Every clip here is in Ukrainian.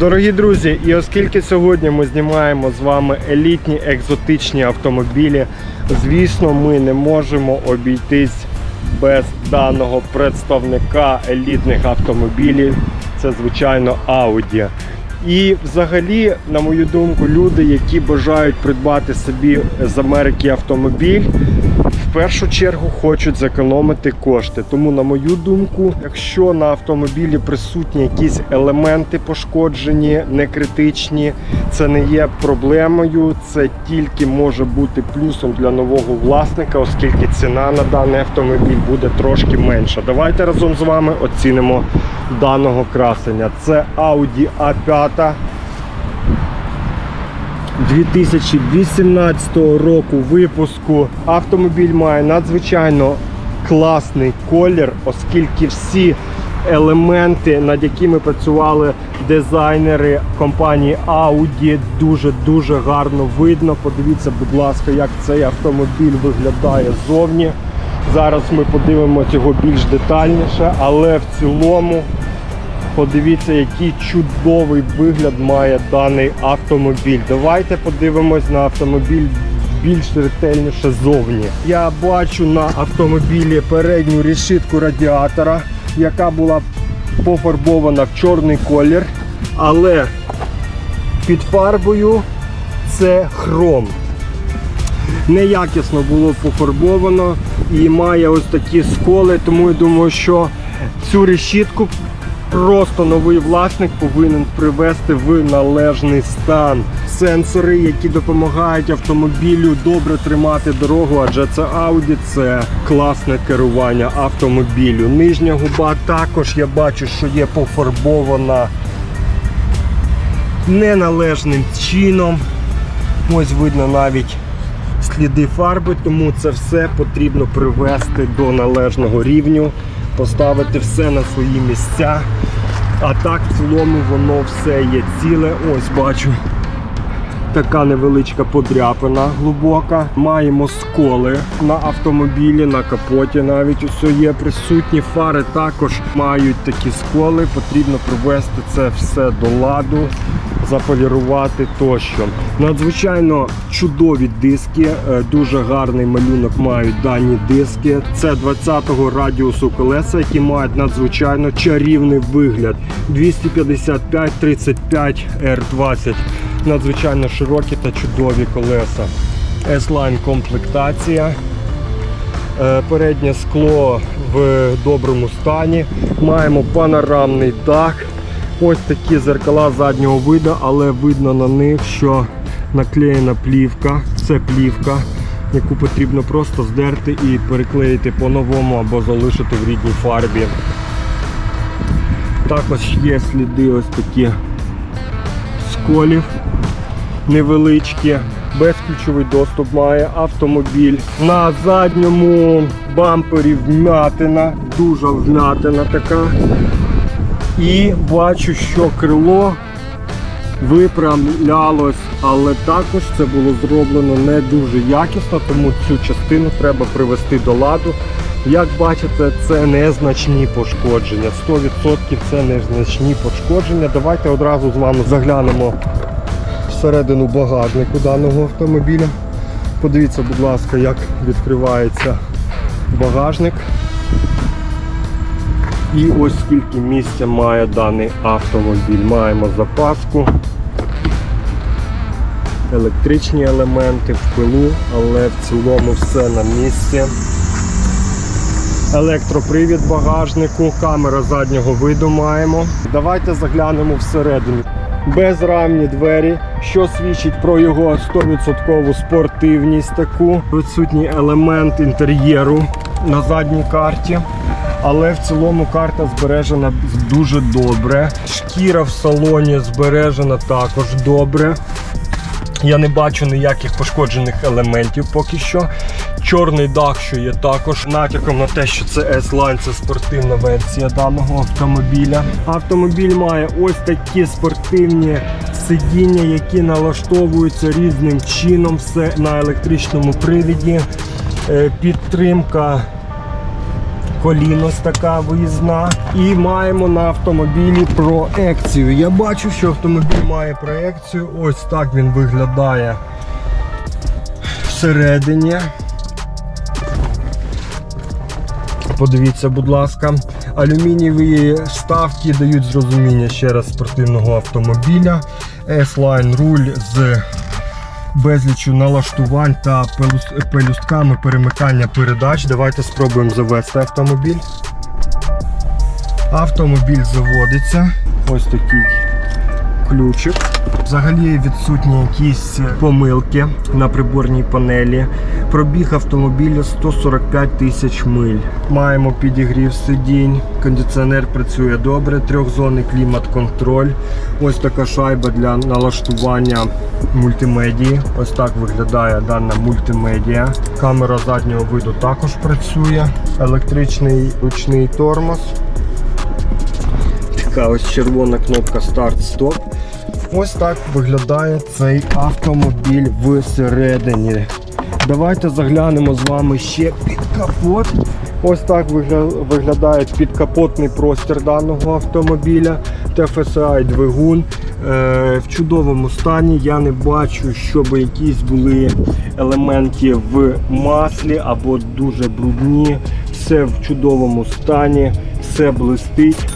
Дорогі друзі, і оскільки сьогодні ми знімаємо з вами елітні екзотичні автомобілі, звісно, ми не можемо обійтись без даного представника елітних автомобілів. Це звичайно Audi. І взагалі, на мою думку, люди, які бажають придбати собі з Америки автомобіль, в першу чергу хочуть зекономити кошти. Тому, на мою думку, якщо на автомобілі присутні якісь елементи пошкоджені, не критичні, це не є проблемою. Це тільки може бути плюсом для нового власника, оскільки ціна на даний автомобіль буде трошки менша. Давайте разом з вами оцінимо даного красення. Це Audi A5. 2018 року випуску автомобіль має надзвичайно класний колір, оскільки всі елементи, над якими працювали дизайнери компанії Audi, дуже-дуже гарно видно. Подивіться, будь ласка, як цей автомобіль виглядає ззовні. Зараз ми подивимося його більш детальніше, але в цілому Подивіться, який чудовий вигляд має даний автомобіль. Давайте подивимось на автомобіль більш ретельніше зовні. Я бачу на автомобілі передню решітку радіатора, яка була пофарбована в чорний колір, але під фарбою це хром. Неякісно було пофарбовано і має ось такі сколи, тому я думаю, що цю решітку просто новий власник повинен привести в належний стан. Сенсори, які допомагають автомобілю добре тримати дорогу, адже це Audi, це класне керування автомобілю. Нижня губа також я бачу, що є пофарбована неналежним чином. Ось видно навіть сліди фарби, тому це все потрібно привести до належного рівню, поставити все на свої місця. А так в цілому воно все є ціле. Ось бачу. Така невеличка подряпина глибока. Маємо сколи на автомобілі, на капоті навіть усе є присутні. Фари також мають такі сколи. Потрібно привести це все до ладу, заполірувати тощо. Надзвичайно чудові диски, е, дуже гарний малюнок мають дані диски. Це 20-го радіусу колеса, які мають надзвичайно чарівний вигляд. 255 35 R20 надзвичайно широкі та чудові колеса. S-Line комплектація. Е, Переднє скло в доброму стані. Маємо панорамний дах. Ось такі зеркала заднього виду, але видно на них, що наклеєна плівка. Це плівка, яку потрібно просто здерти і переклеїти по-новому або залишити в рідній фарбі. Також є сліди ось такі сколів невеличкі, безключовий доступ має автомобіль. На задньому бампері вмятина, дуже вмятина така. І бачу, що крило виправлялось, але також це було зроблено не дуже якісно, тому цю частину треба привести до ладу. Як бачите, це незначні пошкодження. 100% це незначні пошкодження. Давайте одразу з вами заглянемо всередину багажнику даного автомобіля. Подивіться, будь ласка, як відкривається багажник. І ось скільки місця має даний автомобіль. Маємо запаску, електричні елементи в пилу, але в цілому все на місці. Електропривід багажнику, камера заднього виду маємо. Давайте заглянемо всередину. Безрамні двері, що свідчить про його 100% спортивність таку. Відсутній елемент інтер'єру на задній карті. Але в цілому карта збережена дуже добре. Шкіра в салоні збережена також добре. Я не бачу ніяких пошкоджених елементів поки що. Чорний дах, що є також натяком на те, що це S-Line, це спортивна версія даного автомобіля. Автомобіль має ось такі спортивні сидіння, які налаштовуються різним чином. Все на електричному привіді. Е, Підтримка колінос така виїзна. І маємо на автомобілі проекцію. Я бачу, що автомобіль має проекцію. Ось так він виглядає всередині. Подивіться, будь ласка, алюмінієві вставки дають зрозуміння ще раз спортивного автомобіля. S-Line руль з безлічю налаштувань та пелюстками перемикання передач. Давайте спробуємо завести автомобіль. Автомобіль заводиться. Ось такий ключик. Взагалі відсутні якісь помилки на приборній панелі. Пробіг автомобіля 145 тисяч миль. Маємо підігрів сидінь, кондиціонер працює добре, трьохзонний клімат-контроль. Ось така шайба для налаштування мультимедії. Ось так виглядає дана мультимедія. Камера заднього виду також працює. Електричний ручний тормоз. Така ось червона кнопка старт-стоп. Ось так виглядає цей автомобіль всередині. Давайте заглянемо з вами ще під капот. Ось так виглядає підкапотний простір даного автомобіля. TFSI двигун. Е, в чудовому стані. Я не бачу, щоб якісь були елементи в маслі або дуже брудні. Все в чудовому стані, все блистить.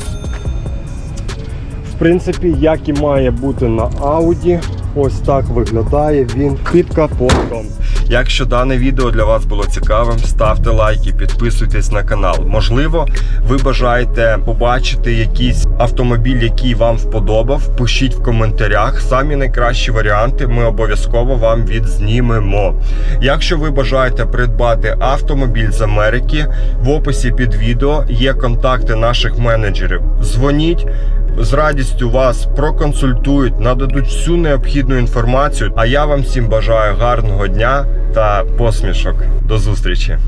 В принципі, як і має бути на Audi, ось так виглядає він під капотом. Якщо дане відео для вас було цікавим, ставте лайки, підписуйтесь на канал. Можливо, ви бажаєте побачити якийсь автомобіль, який вам вподобав. Пишіть в коментарях. Самі найкращі варіанти ми обов'язково вам відзнімемо. Якщо ви бажаєте придбати автомобіль з Америки, в описі під відео є контакти наших менеджерів. Дзвоніть. З радістю вас проконсультують, нададуть всю необхідну інформацію. А я вам всім бажаю гарного дня та посмішок. До зустрічі!